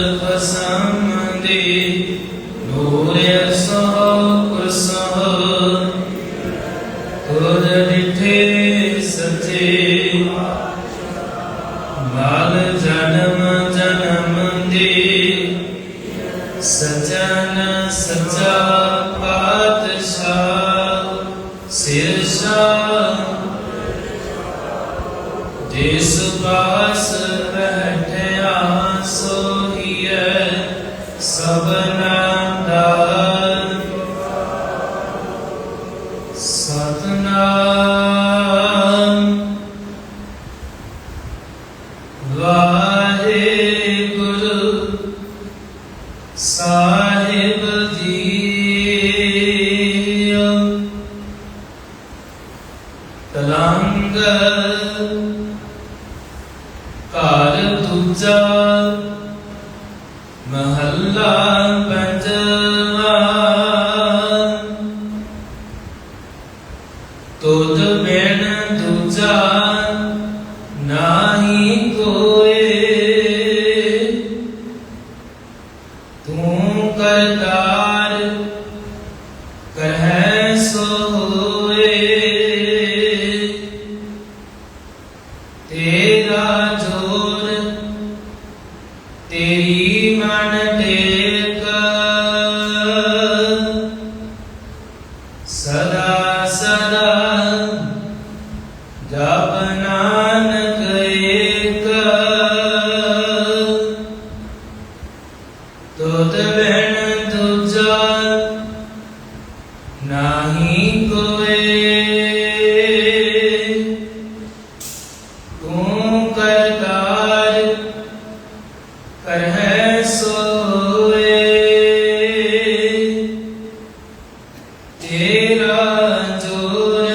ਪਸੰਦੇ ਨੂਰ ਸੋ ਕੁਸਹ ਤੁਧ ਡਿਠੇ ਸਚੇ। ਬਾਲ ਜਨਮ ਜਨਮ ਦੇ। ਸਜਨ ਸਚਾ ਪਾਤਸ਼ਾਹ, ਸਿਰਸ਼ਾ। ਜਿਸ ਪਾਸ ਬੈਠਿਆ ਸੋਹੀਐ ਸਭਨਾ ਦਾ ਸਤਨਾਮ। ਵਾਹਿਗੁਰੂ ਸਾਹਿਬ ਜੀਓ। ਤਲੰਗ ਘਰ ਦੂਜਾ ਮਹੱਲਾ ਪੰਜਵਾ ਤੁਧ ਬਿਨ ਦੂਜਾ ਨਾਹੀ ਕੋਏ ਤੂੰ ਕਰਤਾਰ ਕਰਹਿ ਸੋ ਹੋਏ। ਤੁਧ ਬਿਨ ਦੂਜਾ ਨਾਹੀ ਕੋਏ। ਤੂੰ ਕਰਤਾਰ ਕਰਹਿ ਸੋਏ। ਤੇਰਾ ਜੋਰ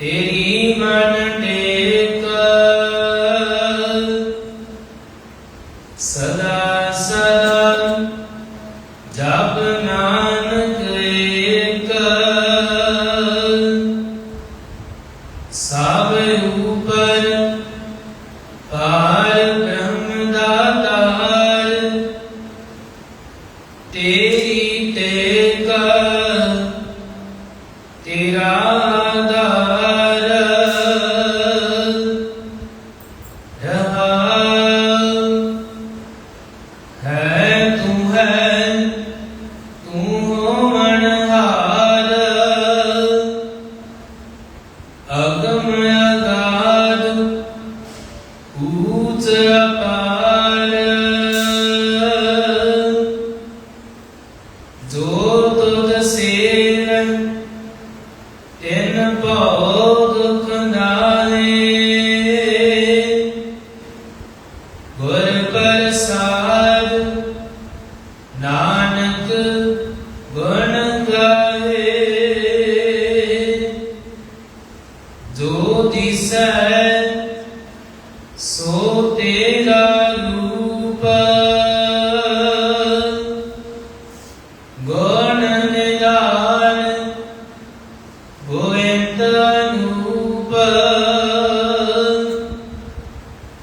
ਤੇਰੀ ਮਨ ਤੇਰੀ ਟੇਕ ਤਿੰਨ ਭਉ ਦੁਖ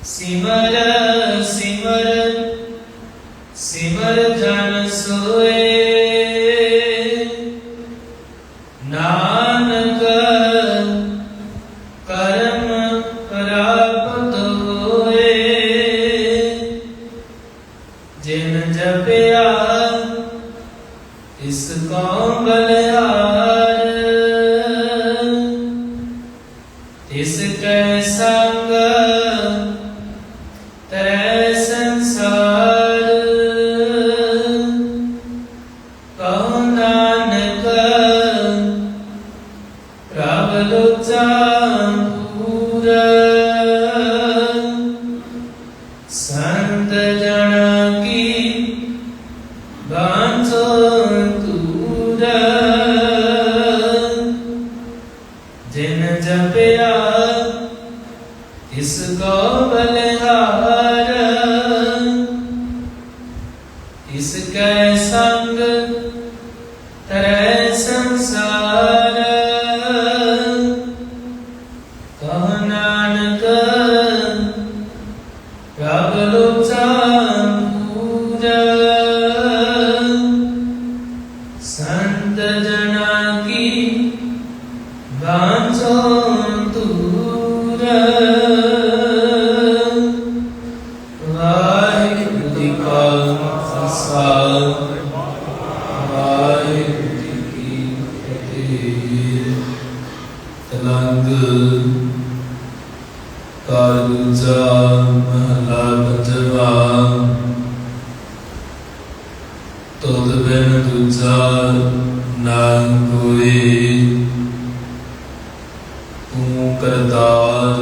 ਸਿਮਰ ਸਿਮਰ ਸਿਮਰ ਜਨ ਸੋਏ। ਨਾਨਕ ਕਰਮ ਪ੍ਰਾਪਤ ਹੋਏ। ਜਿਨ ਜਪਿਆ, ਇਸ ਕੋ ਬਲਿਹਾਰ ਤਿਸ ਕੈ ਸੰਤ ਜਨ ਕੀ ਬਾਂਝੋ ਤੂਰ ਜਿਨ ਜਪਿਆ ਇਸ ਕੋ ਬਲਿਹਾਰ ਸੰਤ ਜਨਾ ਕੀ ਬਾਝੋ ਦੂਰ। ਵਾਹਿਗੁਰੂ ਜੀ ਕਾ ਖਾਲਸਾ, ਵਾਹਿਗੁਰੂ ਜੀ ਕੀ ਫਤਿਹ। ਤਲੰਗ ਕਾਰਜਾ ਮਹਲਾ ਪੰਜਵਾ। ਤੁਧ ਬਿਨ ਦੂਜਾ ਤੂੰ ਕਰਤਾਰ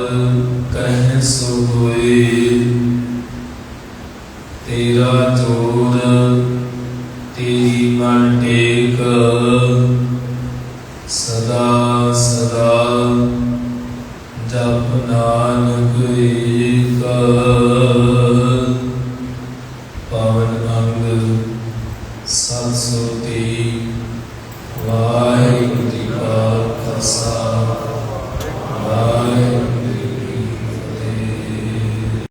ਕਹਿ ਸੋ ਹੋਏ ਤੇਰਾ ਜੋਰ ਤੇਰੀ ਮਨ ਟੇਕ